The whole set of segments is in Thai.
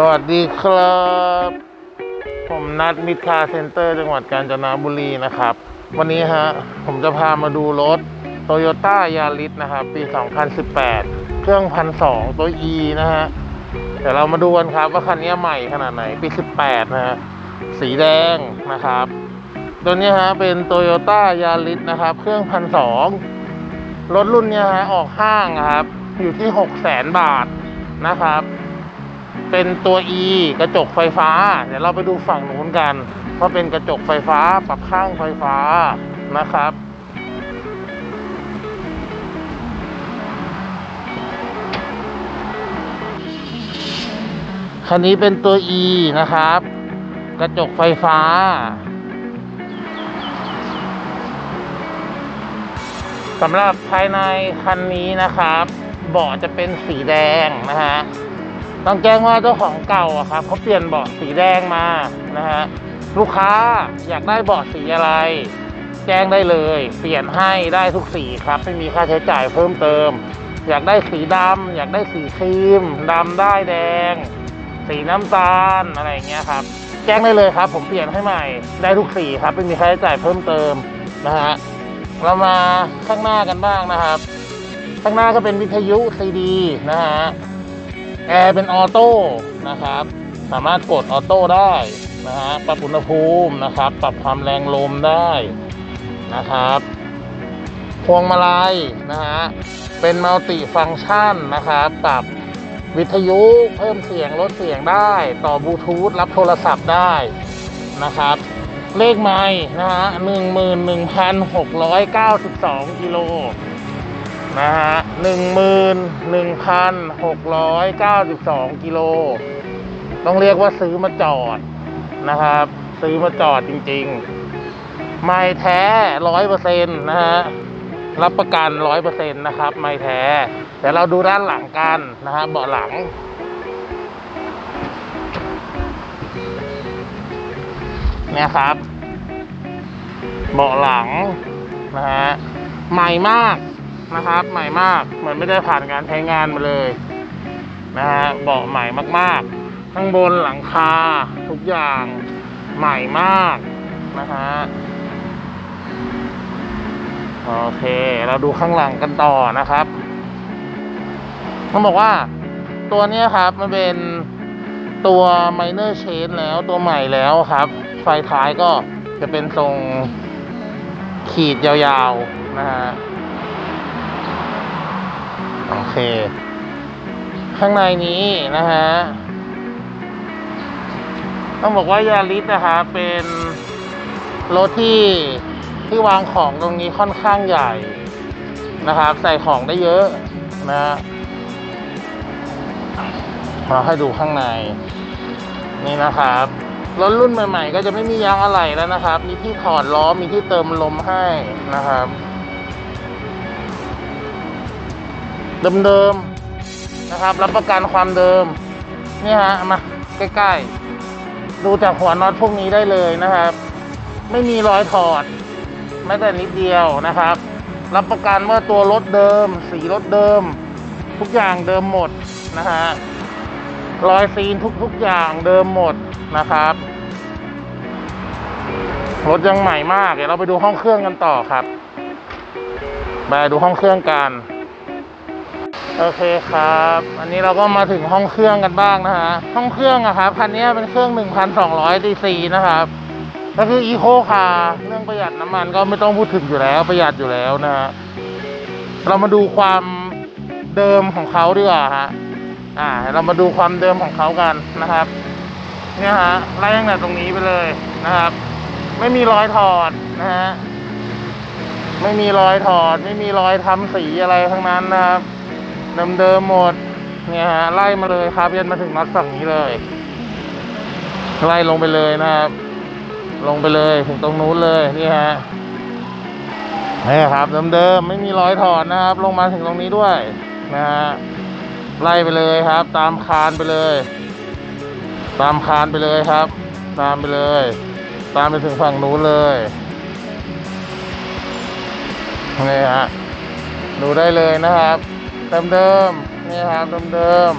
สวัสดีครับ ผมนัดมิตรคาร์เซ็นเตอร์จังหวัดกาญจนบุรีนะครับ วันนี้ฮะผมจะพามาดูรถโตโยต้ายาริสนะครับ ปี 2018 เครื่องพันสองตัว E นะฮะเดี๋ยวเรามาดูกันครับว่าคันนี้ใหม่ขนาดไหน ปี 18 นะฮะ สีแดงนะครับ ตัวนี้ฮะเป็นโตโยต้ายาริสนะครับ เครื่องพันสองรถรุ่นนี้ฮะออกห้างครับ อยู่ที่ 6 0 0 0 0 0 บาทนะครับ เป็นตัว E กระจกไฟฟ้า เดี๋ยวเราไปดูฝั่งนู้นกันว่าเป็นกระจกไฟฟ้าปรับข้างไฟฟ้านะครับ คันนี้เป็นตัว E นะครับ กระจกไฟฟ้าสำหรับภายในคันนี้นะครับ เบาะจะเป็นสีแดงนะฮะ ต้องแจ้งว่าเจ้าของเก่าอะครับเขาเปลี่ยนเบาะสีแดงมานะฮะลูกค้าอยากได้เบาะสีอะไร แจ้งได้เลย เปลี่ยนให้ได้ทุกสีครับไม่มีค่าใช้จ่ายเพิ่มเติม อยากได้สีดำอยากได้สีครีมดำได้แดง สีน้ำตาลอะไรเงี้ยครับแจ้งได้เลยครับ ผมเปลี่ยนให้ใหม่ได้ทุกสีครับไม่มีค่าใช้จ่ายเพิ่มเติมนะฮะเรามาข้างหน้ากันบ้างนะครับ ข้างหน้าก็เป็นวิทยุซีดีนะฮะ แอร์เป็นออโต้นะครับ สามารถกดออโต้ได้นะฮะปรับอุณหภูมินะครับ ปรับความแรงลมได้นะครับพวงมาลัยนะฮะเป็นมัลติฟัง c t ชันนะครับปรับวิทยุเพิ่มเสียงลดเสียงได้ ต่อบลูทูธรับโทรศัพท์ได้นะครับ เลขไม้นะฮะหนึ่งหมื่นหนึ่งพันหกร้อยเก้าสิบสองกิโล นะฮะหนึ่งหมื่นหนึ่งพันหกร้อยเก้าสิบสองกิโล ต้องเรียกว่าซื้อมาจอดนะครับ ซื้อมาจอดจริงๆ ไม่แท้ร้อยเปอร์เซ็นต์นะฮะ รับประกันร้อยเปอร์เซ็นต์นะครับ ไม่แท้เดี๋ยวเราดูด้านหลังกันนะฮะ เบาะหลังเนี่ยครับ เบาะหลังนะฮะ ใหม่มาก นะครับ ใหม่มาก เหมือนไม่ได้ผ่านการใช้งานมาเลยนะฮะเบาะใหม่มากๆ ข้างบนหลังคาทุกอย่างใหม่มากนะฮะโอเค เราดูข้างหลังกันต่อนะครับต้องบอกว่าตัวนี้ครับมันเป็นตัว minor change แล้วตัวใหม่แล้วครับ ไฟท้ายก็จะเป็นทรงขีดยาวๆนะฮะ โอเค ข้างในนี้นะฮะ ต้องบอกว่ายาริสนะคะเป็นรถที่ที่วางของตรงนี้ค่อนข้างใหญ่นะครับ ใส่ของได้เยอะนะฮะเราให้ดูข้างใน นี่นะครับรถรุ่นใหม่ ๆ ก็จะไม่มียางอะไหล่แล้วนะครับ มีที่ถอดล้อมีที่เติมลมให้นะครับ เดิมๆนะครับ รับประกันความเดิมนี่ฮะมาใกล้ๆ ดูจากหัวน็อตพวกนี้ได้เลยนะครับ ไม่มีรอยถอดแม้แต่นิดเดียวนะครับ รับประกันว่าตัวรถเดิม สีรถเดิม ทุกอย่างเดิมหมดนะฮะรอยซีนทุกๆอย่างเดิมหมดนะครับรถยังใหม่มากเดี๋ยวเราไปดูห้องเครื่องกันต่อครับไปดูห้องเครื่องกัน โอเคครับ อันนี้เราก็มาถึงห้องเครื่องกันบ้างนะฮะ ห้องเครื่องอะครับคันนี้เป็นเครื่อง 1,200 cc นะครับ ก็คืออีโคคาร์เรื่องประหยัดน้ำมันก็ไม่ต้องพูดถึงอยู่แล้วประหยัดอยู่แล้วนะฮะ เรามาดูความเดิมของเขาดีกว่าฮะ อ่า เรามาดูความเดิมของเขากันนะครับ เนี่ยฮะไล่ตั้งแต่ตรงนี้ไปเลยนะครับ ไม่มีรอยถอดนะฮะ ไม่มีรอยถอด ไม่มีรอยทำสีอะไรทั้งนั้นนะครับ เดิมๆหมด เนี่ยฮะไล่มาเลยครับยันมาถึงน็อตฝั่งนี้เลย ไล่ลงไปเลยนะครับ ลงไปเลยถึงตรงนู้นเลยนี่ฮะนี่ครับเดิมๆไม่มีรอยถอดนะครับ ลงมาถึงตรงนี้ด้วยนะฮะไล่ไปเลยครับ ตามคานไปเลย ตามคานไปเลยครับ ตามไปเลย ตามไปถึงฝั่งนู้นเลยนี่ฮะดูได้เลยนะครับ เดิมนี่ครับเดิม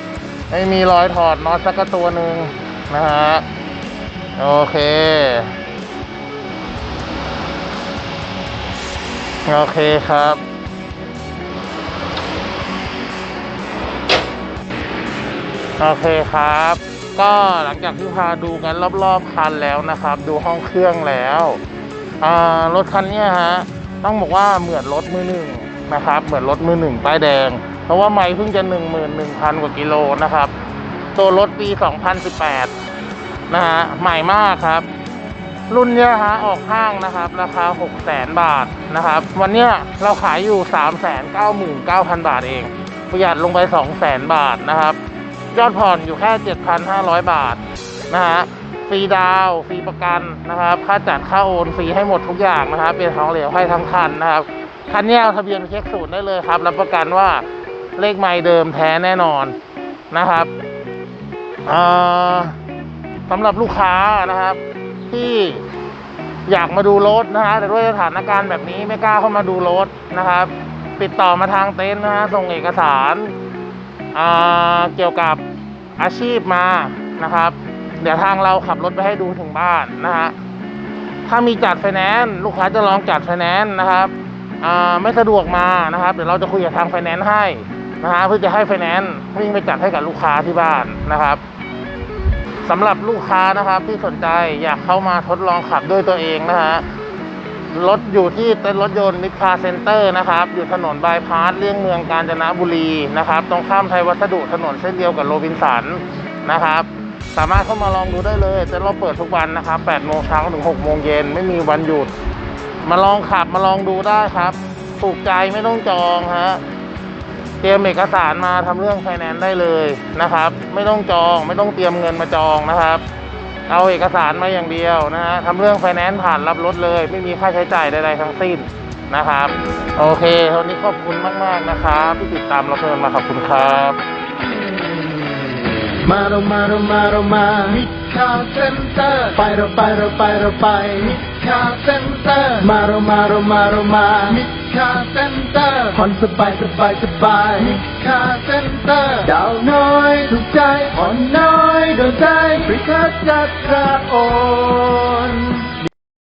ๆไม่มีรอยถอดน็อตสักกระตัวหนึ่งนะฮะ โอเค โอเคครับโอเคครับ ก็หลังจากที่พาดูกันรอบๆคันแล้วนะครับ ดูห้องเครื่องแล้วรถคันนี้ฮะ ต้องบอกว่าเหมือนรถมือหนึ่ง นะครับ เหมือนรถมือหนึ่งป้ายแดง เพราะว่าไม่เพิ่งจะหนึ่งหมื่นหนึ่งพันกว่ากิโลนะครับ ตัวรถปี 2018 นะฮะ ใหม่มากครับ รุ่นเนี้ยฮะออกห้างนะครับ ราคา 6 0 0 0 0 0 บาทนะครับ วันเนี้ยเราขายอยู่ 399,000 บาทเอง ประหยัดลงไป 200,000 บาทนะครับ ยอดผ่อนอยู่แค่ 7,500 บาทนะฮะฟรีดาวฟรีประกันนะครับ ค่าจัดค่าโอนฟรีให้หมดทุกอย่างนะครับ เป็นทองเหลวให้ทั้งคันนะครับ คันนี้เอาทะเบียนเช็คศูนย์ได้เลยครับ รับประกันว่าเลขไม่เดิมแท้แน่นอนนะครับสำหรับลูกค้านะครับ ที่อยากมาดูรถนะฮะแต่ด้วยสถานการณ์แบบนี้ไม่กล้าเข้ามาดูรถนะครับ ติดต่อมาทางเต็นท์นะฮะส่งเอกสารอ่าเกี่ยวกับอาชีพมานะครับ เดี๋ยวทางเราขับรถไปให้ดูถึงบ้านนะฮะถ้ามีจัดไฟแนนซ์ลูกค้าจะลองจัดไฟแนนซ์นะครับ ไม่สะดวกมานะครับ เดี๋ยวเราจะคุยกับทางไฟแนนซ์ให้นะฮะเพื่อจะให้ไฟแนนซ์วิ่งไปจัดให้กับลูกค้าที่บ้านนะครับสำหรับลูกค้านะครับที่สนใจอยากเข้ามาทดลองขับด้วยตัวเองนะฮะรถอยู่ที่เต้นรถยนต์มิคาเซ็นเตอร์นะครับ อยู่ถนนบายพาสเลี่ยงเมืองกาญจนบุรีนะครับ ตรงข้ามไทยวัสดุถนนเส้นเดียวกับโรบินสันนะครับ สามารถเข้ามาลองดูได้เลยเต้นเราเปิดทุกวันนะครับ8โมงเช้าถึง6โมงเย็นไม่มีวันหยุด มาลองขับมาลองดูได้ครับถูกใจไม่ต้องจองฮะเตรียมเอกสารมาทำเรื่องไฟแนนซ์ได้เลยนะครับ ไม่ต้องจองไม่ต้องเตรียมเงินมาจองนะครับ เอาเอกสารมาอย่างเดียวนะฮะทำเรื่องไฟแนนซ์ผ่านรับรถเลย ไม่มีค่าใช้จ่ายใดๆทั้งสิ้นนะครับ โอเควันนี้ขอบคุณมาก ๆ นะครับที่ติดตามเราเพิ่มมาขอบคุณครับ มาเรามาเรามาเรามามิคาเซ็นเตอร์ไปเราไปเราไปเราไปมิ คาเซ็นเตอร์ มาเรามาเรามาเรามา มิคาเซ็นเตอร์ผ่อนสบายสบายสบายมิคาเซ็นเตอร์ดาวน้อยถูกใจผ่อนน้อยโดนใจฟรีค่าจัดค่าโอน